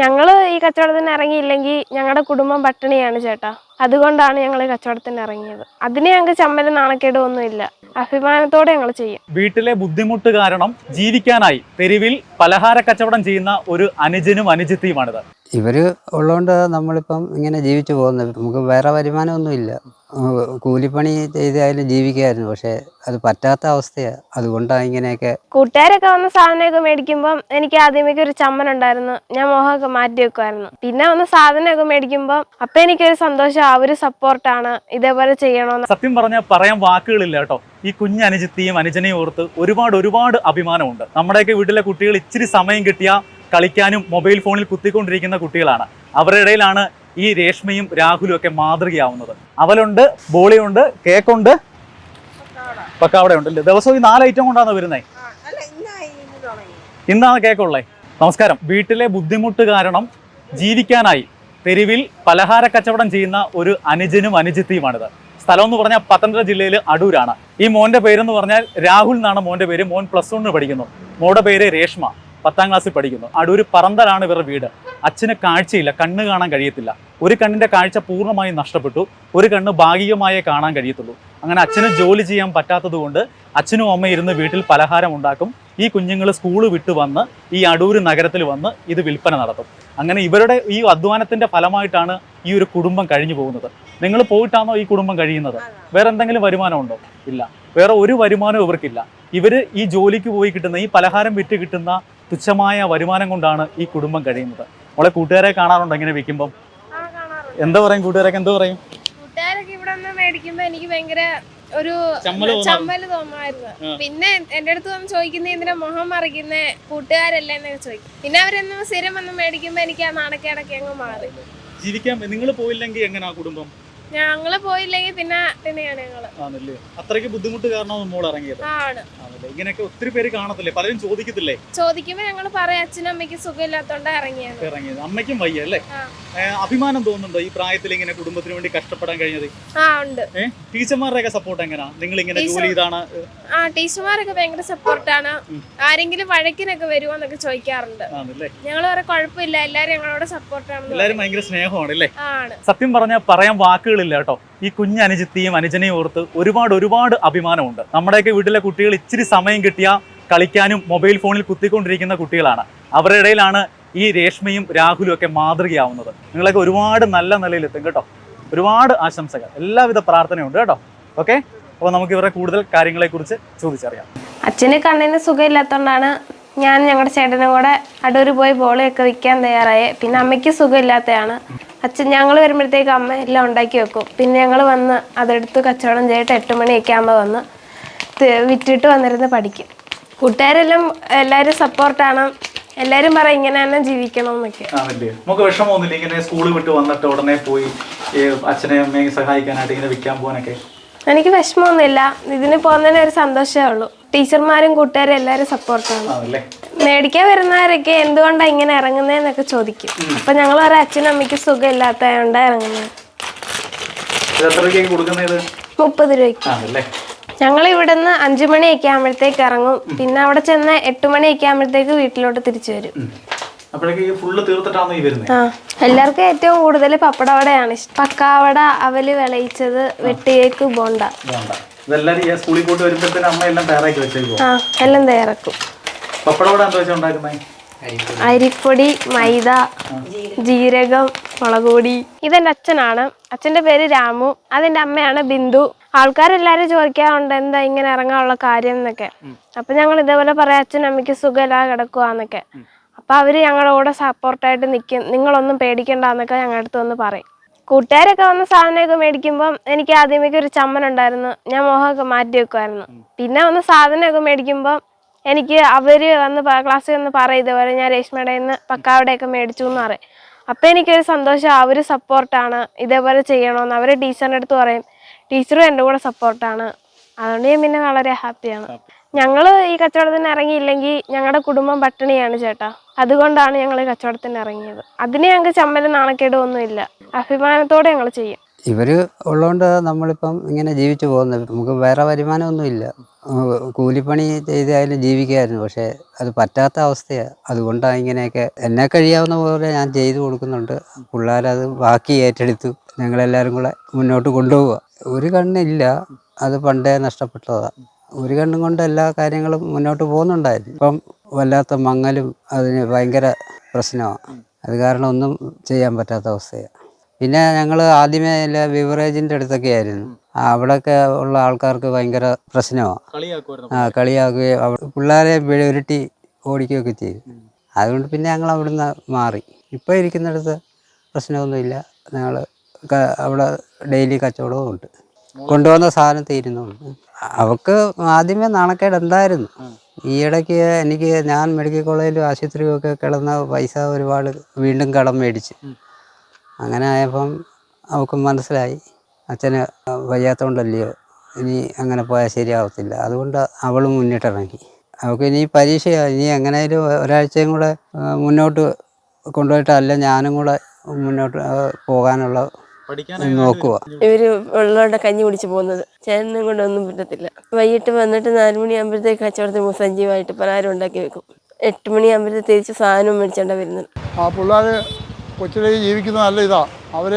ഞങ്ങൾ ഈ കച്ചവടത്തിന് ഇറങ്ങിയില്ലെങ്കിൽ ഞങ്ങളുടെ കുടുംബം പട്ടിണിയാണ് ചേട്ടാ. അതുകൊണ്ടാണ് ഞങ്ങൾ കച്ചവടത്തിന് ഇറങ്ങിയത്. അതിന് ഞങ്ങൾക്ക് ചമ്മൽ നാണക്കേടൊന്നുമില്ല അഭിമാനത്തോടെ ഞങ്ങൾ ചെയ്യും. വീട്ടിലെ ബുദ്ധിമുട്ട് കാരണം ജീവിക്കാനായി തെരുവിൽ പലഹാര കച്ചവടം ചെയ്യുന്ന ഒരു അനുജനും അനുജിത്തിയുമാണിത്. ഇവർ ഉള്ളതുകൊണ്ട് നമ്മളിപ്പം ഇങ്ങനെ ജീവിച്ചു പോകുന്നത് നമുക്ക് വേറെ വരുമാനമൊന്നുമില്ല. കൂലിപ്പണി ചെയ്തായാലും ജീവിക്കായിരുന്നു. പക്ഷേ അത് പറ്റാത്ത അവസ്ഥയാണ് അതുകൊണ്ടാണ് ഇങ്ങനെയൊക്കെ കൂട്ടുകാരൊക്കെ വന്ന സാധനമൊക്കെ മേടിക്കുമ്പോൾ എനിക്ക് ആദ്യമേക്ക് ഒരു ചമ്മൻ ഉണ്ടായിരുന്നു. ഞാൻ മോഹമൊക്കെ മാറ്റി വെക്കുമായിരുന്നു പിന്നെ വന്ന് സാധനമൊക്കെ മേടിക്കുമ്പം അപ്പം എനിക്കൊരു സന്തോഷം. ആ ഒരു സപ്പോർട്ടാണ് ഇതേപോലെ ചെയ്യണമെന്ന് സത്യം പറഞ്ഞാൽ പറയാൻ വാക്കുകളില്ല കേട്ടോ. ഈ കുഞ്ഞ് അനുജിത്തിയും അനുജനെയും ഓർത്ത് ഒരുപാട് ഒരുപാട് അഭിമാനമുണ്ട്. നമ്മുടെയൊക്കെ വീട്ടിലെ കുട്ടികൾ ഇച്ചിരി സമയം കിട്ടിയ കളിക്കാനും മൊബൈൽ ഫോണിൽ കുത്തിക്കൊണ്ടിരിക്കുന്ന കുട്ടികളാണ്. അവരുടെ ഇടയിലാണ് ഈ രേഷ്മയും രാഹുലും ഒക്കെ മാതൃകയാവുന്നത്. അവലുണ്ട് ബോളിയുണ്ട് കേക്കുണ്ട്. പക്കാവട ഉണ്ട് ദിവസവും ഈ നാല് ഐറ്റം കൊണ്ടാണ് വരുന്നേ? ഇന്നാണ് കേക്കുള്ളേ. നമസ്കാരം. വീട്ടിലെ ബുദ്ധിമുട്ട് കാരണം ജീവിക്കാനായി തെരുവിൽ പലഹാര കച്ചവടം ചെയ്യുന്ന ഒരു അനുജനും അനുജിത്തിയുമാണിത്. സ്ഥലം എന്ന് പറഞ്ഞാൽ പത്തനംതിട്ട ജില്ലയിൽ അടൂരാണ്. ഈ മോന്റെ പേരെന്ന് പറഞ്ഞാൽ രാഹുൽ എന്നാണ് മോന്റെ പേര്. മോൻ പ്ലസ് വണ്ണിന് പഠിക്കുന്നു. മോടെ പേര് രേഷ്മ. പത്താം ക്ലാസ്സിൽ പഠിക്കുന്നു. അടൂര് പറന്തലാണ് ഇവരുടെ വീട്. അച്ഛന് കാഴ്ചയില്ല കണ്ണ് കാണാൻ കഴിയത്തില്ല. ഒരു കണ്ണിന്റെ കാഴ്ച പൂർണമായും നഷ്ടപ്പെട്ടു. ഒരു കണ്ണ് ഭാഗികമായേ കാണാൻ കഴിയത്തുള്ളൂ. അങ്ങനെ അച്ഛന് ജോലി ചെയ്യാൻ പറ്റാത്തതുകൊണ്ട് അച്ഛനും അമ്മയും ഇരുന്ന് വീട്ടിൽ പലഹാരം ഉണ്ടാക്കും. ഈ കുഞ്ഞുങ്ങൾ സ്കൂൾ വിട്ട് വന്ന് ഈ അടൂർ നഗരത്തിൽ വന്ന് ഇത് വിൽപ്പന നടത്തും. അങ്ങനെ ഇവരുടെ ഈ അധ്വാനത്തിന്റെ ഫലമായിട്ടാണ് ഈ ഒരു കുടുംബം കഴിഞ്ഞു പോകുന്നത്. നിങ്ങൾ പോയിട്ടാണോ ഈ കുടുംബം കഴിയുന്നത്? വേറെ എന്തെങ്കിലും വരുമാനം ഉണ്ടോ? ഇല്ല. വേറെ ഒരു വരുമാനവും ഇവർക്കില്ല. ഇവർ ഈ ജോലിക്ക് പോയി കിട്ടുന്ന ഈ പലഹാരം വിറ്റ് കിട്ടുന്ന തുച്ഛമായ വരുമാനം കൊണ്ടാണ് ഈ കുടുംബം കഴിയുന്നത്. നമ്മളെ കൂട്ടുകാരെ കാണാറുണ്ടോ ഇങ്ങനെ വിൽക്കുമ്പോൾ എന്താ പറയും കൂട്ടുകാരൊക്കെ? എന്താ പറയും? കൂട്ടുകാരൊക്കെ ഇവിടെ നിന്ന് മേടിക്കുമ്പോ എനിക്ക് ഭയങ്കര ഒരു ചമ്മൽ ആ. പിന്നെ എന്റെ അടുത്ത് വന്ന് ചോദിക്കുന്ന ഇതിന്റെ മുഖം മറിക്കുന്ന കൂട്ടുകാരല്ലേ എന്നൊക്കെ ചോദിക്കും. പിന്നെ അവരെന്നും സ്ഥിരം വന്ന് മേടിക്കുമ്പോ എനിക്ക് ആ നാണക്കേടൊക്കെ അങ്ങ് മാറി. ജീവിക്കാൻ നിങ്ങൾ പോയില്ലെങ്കിൽ എങ്ങനെയാ കുടുംബം? ഞങ്ങൾ പോയില്ലെങ്കിൽ പിന്നെ തന്നെയാണ് ഞങ്ങൾ. ആണല്ലേ? അത്രയ്ക്ക് ബുദ്ധിമുട്ട് കാരണം മോൾ ഇറങ്ങിയത്. ആണ്. ആണല്ലേ? ഇങ്ങനെയൊക്കെ ഒത്തിരി പേര് കാണത്തില്ലേ? പലരും ചോദിക്കത്തില്ലേ? ചോദിക്കുമ്പോ ഞങ്ങൾ പറയാം അച്ഛനും അമ്മയ്ക്ക് സുഖമില്ലാത്തോണ്ട് ഇറങ്ങിയത്. ഇറങ്ങിയത്. അമ്മയ്ക്കും വയ്യ അല്ലേ? ഏ, അഭിമാനം തോന്നുന്നുണ്ടോ ഈ പ്രായത്തിൽ ഇങ്ങനെ കുടുംബത്തിന് വേണ്ടി കഷ്ടപ്പെടാൻ കഴിഞ്ഞത്? ആ ഉണ്ട്. ഏഹ് ടീച്ചർമാരുടെ സപ്പോർട്ട് എങ്ങനെയാ നിങ്ങൾ ഇങ്ങനെ ജോലി ഇതാണ്? ആ ടീച്ചർമാരൊക്കെ ഭയങ്കര സപ്പോർട്ടാണ്. ആരെങ്കിലും വഴക്കിനൊക്കെ വരുമോ എന്നൊക്കെ ചോദിക്കാറുണ്ട്. ആണല്ലേ? ഞങ്ങൾ വേറെ കുഴപ്പമില്ല എല്ലാരും ഞങ്ങളോട് സപ്പോർട്ടാണ് എല്ലാരും ഭയങ്കര സ്നേഹമാണ് അല്ലേ? ആണ്. സത്യം പറഞ്ഞാൽ പറയാൻ വാക്കുകളില്ല കേട്ടോ. ഈ കുഞ്ഞ് അനുജിത്തിയും അനുജനെയും ഓർത്ത് ഒരുപാട് ഒരുപാട് അഭിമാനമുണ്ട്. നമ്മുടെയൊക്കെ വീട്ടിലെ കുട്ടികൾ ഇച്ചിരി സമയം കിട്ടിയ കളിക്കാനും മൊബൈൽ ഫോണിൽ കുത്തിക്കൊണ്ടിരിക്കുന്ന കുട്ടികളാണ്. അവരുടെ ഇടയിലാണ് ഈ രേഷ്മയും രാഹുലും ഒക്കെ മാതൃകയാവുന്നത്. നിങ്ങളൊക്കെ ഒരുപാട് നല്ല നിലയിലെത്തും കേട്ടോ. ഒരുപാട് ആശംസകൾ. എല്ലാവിധ പ്രാർത്ഥനയുണ്ട് കേട്ടോ. ഓക്കെ? അപ്പോൾ നമുക്ക് ഇവരുടെ കൂടുതൽ കാര്യങ്ങളെക്കുറിച്ച് ചോദിച്ചറിയാം. അച്ഛന് കണ്ണിന് സുഖമില്ലാത്തതുകൊണ്ടാണ് ഞാൻ ഞങ്ങളുടെ ചേട്ടനും കൂടെ അടൂർ പോയി ബോളിയൊക്കെ വിൽക്കാൻ തയ്യാറായി. പിന്നെ അമ്മയ്ക്ക് സുഖമില്ലാത്തതാണ് അച്ഛൻ ഞങ്ങൾ വരുമ്പോഴത്തേക്ക് അമ്മ എല്ലാം ഉണ്ടാക്കി വെക്കും. പിന്നെ ഞങ്ങൾ വന്ന് അതെടുത്ത് കച്ചവടം ചെയ്തിട്ട് എട്ട് മണിയൊക്കെ ആകുമ്പോൾ വന്ന് വിറ്റിട്ട് വന്നിരുന്ന് പഠിക്കും. കൂട്ടുകാരെല്ലാം എല്ലാവരും സപ്പോർട്ടാണ് എല്ലാവരും പറയും ഇങ്ങനെ തന്നെ ജീവിക്കണം എന്നൊക്കെ ആണല്ലേ നമുക്ക് വിഷമമൊന്നുമില്ല. ഇങ്ങനെ സ്കൂൾ വിട്ട് വന്നിട്ട് ഉടനെ പോയി അച്ഛനെ അമ്മയെ സഹായിക്കാനായിട്ട് ഇങ്ങനെ വിൽക്കാൻ പോകാനൊക്കെ. എനിക്ക് വിഷമമൊന്നുമില്ല. ഇതിന് പോകുന്നതിന് ഒരു സന്തോഷമേ ഉള്ളൂ. ടീച്ചർമാരും കൂട്ടുകാരും എല്ലാവരും സപ്പോർട്ടാണ് ആണല്ലേ? മേടിക്കാൻ വരുന്നവരൊക്കെ എന്തുകൊണ്ടാ ഇങ്ങനെ ഇറങ്ങുന്നതെന്നൊക്കെ ചോദിക്കും. അപ്പൊ ഞങ്ങൾ ഒരു അച്ഛനും അമ്മയ്ക്ക് ഇറങ്ങുന്നത് എത്ര രൂപയ്ക്ക് കൊടുക്കുന്നത് മുപ്പത് രൂപയ്ക്ക്. ഞങ്ങൾ ഇവിടുന്ന് അഞ്ചു മണിയൊക്കെ ആകുമ്പോഴത്തേക്ക് ഇറങ്ങും. പിന്നെ അവിടെ ചെന്ന് എട്ട് മണിയൊക്കെ ആകുമ്പോഴത്തേക്ക് വീട്ടിലോട്ട് തിരിച്ചു വരും. എല്ലാവർക്കും ഏറ്റവും കൂടുതൽ പപ്പടവടയാണ് ഇഷ്ടം. പക്കാവട അവൽ വിളയിച്ചത് വെട്ടിയേക്ക് ബോണ്ട. സ്കൂളിൽ പോയിട്ട് അമ്മ എല്ലാം തയ്യാറാക്കി വെച്ചേക്കും ആ എല്ലാം തയ്യാറാക്കും. പപ്പടം എന്താ വെച്ചാൽ ഉണ്ടാക്കുന്നത് അരിപ്പൊടി. മൈദ ജീരകം മുളക് പൊടി. ഇതെന്റെ അച്ഛനാണ്. അച്ഛന്റെ പേര് രാമു. അതെന്റെ അമ്മയാണ് ബിന്ദു. ആൾക്കാരെല്ലാരും ചോദിക്കാറുണ്ട് എന്താ ഇങ്ങനെ ഇറങ്ങാനുള്ള കാര്യം എന്നൊക്കെ. അപ്പൊ ഞങ്ങൾ ഇതേപോലെ പറയാം അച്ഛൻ അമ്മയ്ക്ക് സുഖമില്ലാതെ കിടക്കുവാന്നൊക്കെ അപ്പൊ അവർ ഞങ്ങളുടെ കൂടെ സപ്പോർട്ടായിട്ട് നിൽക്കും നിങ്ങളൊന്നും പേടിക്കണ്ടെന്നൊക്കെ ഞങ്ങളുടെ അടുത്ത് വന്ന് പറയും. കൂട്ടുകാരൊക്കെ വന്ന സാധനമൊക്കെ മേടിക്കുമ്പോൾ എനിക്ക് ആദ്യമേക്ക് ഒരു ചമ്മനുണ്ടായിരുന്നു ഞാൻ മോഹമൊക്കെ മാറ്റി വെക്കുമായിരുന്നു പിന്നെ വന്ന് സാധനമൊക്കെ മേടിക്കുമ്പം എനിക്ക് അവർ വന്ന് ക്ലാസ്സിൽ വന്ന് പറയും ഇതേപോലെ ഞാൻ രേഷ്മയുടെ നിന്ന് പക്കാവിടെയൊക്കെ മേടിച്ചു എന്ന് പറയും. അപ്പം എനിക്കൊരു സന്തോഷം അവർ സപ്പോർട്ടാണ് ഇതേപോലെ ചെയ്യണമെന്ന് അവർ ടീച്ചറിന്റെ അടുത്ത് പറയും. ടീച്ചറും എന്റെ കൂടെ സപ്പോർട്ടാണ് അതുകൊണ്ട് ഞാൻ പിന്നെ വളരെ ഹാപ്പിയാണ് ഞങ്ങൾ ഈ കച്ചവടത്തിന് ഇറങ്ങിയില്ലെങ്കിൽ ഞങ്ങളുടെ കുടുംബം പട്ടിണിയാണ് ചേട്ടാ. അതുകൊണ്ടാണ് ഞങ്ങൾ ഈ കച്ചവടത്തിന് ഇറങ്ങിയത്. അതിന് ഞങ്ങൾക്ക് ചമ്മൽ നാണക്കേടൊന്നുമില്ല അഭിമാനത്തോടെ ഞങ്ങൾ ചെയ്യും. ഇവർ ഉള്ളതുകൊണ്ട് നമ്മളിപ്പം ഇങ്ങനെ ജീവിച്ചു പോകുന്നത് നമുക്ക് വേറെ വരുമാനമൊന്നുമില്ല കൂലിപ്പണി ചെയ്തായാലും ജീവിക്കായിരുന്നു. പക്ഷേ അത് പറ്റാത്ത അവസ്ഥയാണ് അതുകൊണ്ടാണ് ഇങ്ങനെയൊക്കെ എന്നെ കഴിയാവുന്ന പോലെ ഞാൻ ചെയ്തു കൊടുക്കുന്നുണ്ട്. പിള്ളേരത് ബാക്കി ഏറ്റെടുത്തു. ഞങ്ങളെല്ലാവരും കൂടെ മുന്നോട്ട് കൊണ്ടുപോവുക. ഒരു കണ്ണില്ല. അത് പണ്ടേ നഷ്ടപ്പെട്ടതാണ് ഒരു കണ്ണും കൊണ്ട് എല്ലാ കാര്യങ്ങളും മുന്നോട്ട് പോകുന്നുണ്ടായിരുന്നു. ഇപ്പം വല്ലാത്ത മങ്ങലും അതിന് ഭയങ്കര പ്രശ്നമാണ് അത് കാരണം ഒന്നും ചെയ്യാൻ പറ്റാത്ത അവസ്ഥയാണ് പിന്നെ ഞങ്ങൾ ആദ്യമേ എല്ലാ ബിവറേജിന്റെ അടുത്തൊക്കെ ആയിരുന്നു. അവിടെയൊക്കെ ഉള്ള ആൾക്കാർക്ക് ഭയങ്കര പ്രശ്നമാണ് ആ കളിയാക്കുകയും പിള്ളേരെ ഉരുട്ടി ഓടിക്കുകയൊക്കെ ചെയ്തു. അതുകൊണ്ട് പിന്നെ ഞങ്ങൾ അവിടുന്ന് മാറി. ഇപ്പോൾ ഇരിക്കുന്നിടത്ത് പ്രശ്നമൊന്നുമില്ല ഞങ്ങൾ അവിടെ ഡെയിലി കച്ചവടവും ഉണ്ട്. കൊണ്ടുവന്ന സാധനം തീരുന്നുണ്ട് അവക്ക് ആദ്യമേ നാണക്കേട് എന്തായിരുന്നു? ഈ ഇടയ്ക്ക് എനിക്ക് ഞാൻ മെഡിക്കൽ കോളേജിലും ആശുപത്രിയും ഒക്കെ കിടന്ന പൈസ ഒരുപാട് വീണ്ടും കടം മേടിച്ച്. അങ്ങനെ ആയപ്പം അവൾക്ക് മനസ്സിലായി അച്ഛന് വയ്യാത്തതുകൊണ്ടല്ലയോ ഇനി അങ്ങനെ പോയാൽ ശരിയാവത്തില്ല. അതുകൊണ്ട് അവൾ മുന്നിട്ടിറങ്ങി. അവൾക്ക് ഇനി പരീക്ഷയാണ് ഇനി എങ്ങനെയായാലും ഒരാഴ്ചയും കൂടെ മുന്നോട്ട് കൊണ്ടുപോയിട്ടല്ല ഞാനും കൂടെ മുന്നോട്ട് പോകാനുള്ള നോക്കുക ഇവർ വെള്ളമുണ്ട് കഞ്ഞി കുടിച്ച് പോകുന്നത്. ചേട്ടനും കൊണ്ട് ഒന്നും പറ്റത്തില്ല. വൈകിട്ട് വന്നിട്ട് നാല് മണിയാകുമ്പോഴത്തേക്ക് കച്ചവടത്തിന് പോകും സജീവമായിട്ട് പലഹാരം ഉണ്ടാക്കി വെക്കും. എട്ട് മണിയാകുമ്പോഴത്തേക്ക് തിരിച്ച് സാധനവും മേടിച്ചോണ്ടാണ് വരുന്നത്. ആ പിള്ളേർ കൊച്ചിലെ ജീവിക്കുന്ന നല്ല ഇതാണ് അവർ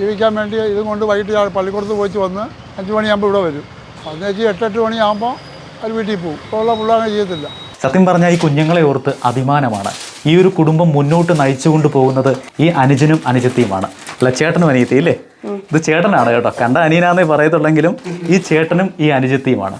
ജീവിക്കാൻ വേണ്ടി ഇതും കൊണ്ട് വൈകിട്ട് ഞാൻ പള്ളിക്കൂടത്ത് പോയിട്ട് വന്ന് അഞ്ച് മണിയാകുമ്പോൾ ഇവിടെ വരും. അതിനേച്ച് എട്ടെട്ട് മണിയാകുമ്പോൾ അവർ വീട്ടിൽ പോകും ഇപ്പോൾ ഉള്ള പിള്ളേരെ ചെയ്യത്തില്ല. സത്യം പറഞ്ഞാൽ ഈ കുഞ്ഞുങ്ങളെ ഓർത്ത് അഭിമാനമാണ്. ഈ ഒരു കുടുംബം മുന്നോട്ട് നയിച്ചുകൊണ്ട് പോകുന്നത് ഈ അനുജനും അനുജത്തിയുമാണ്. അല്ല ചേട്ടനും അനിയത്തി ഇല്ലേ? ഇത് ചേട്ടനാണ് കേട്ടോ. കണ്ട അനിയനാന്നേ പറയത്തുള്ളെങ്കിലും ഈ ചേട്ടനും ഈ അനുജത്തിയുമാണ്.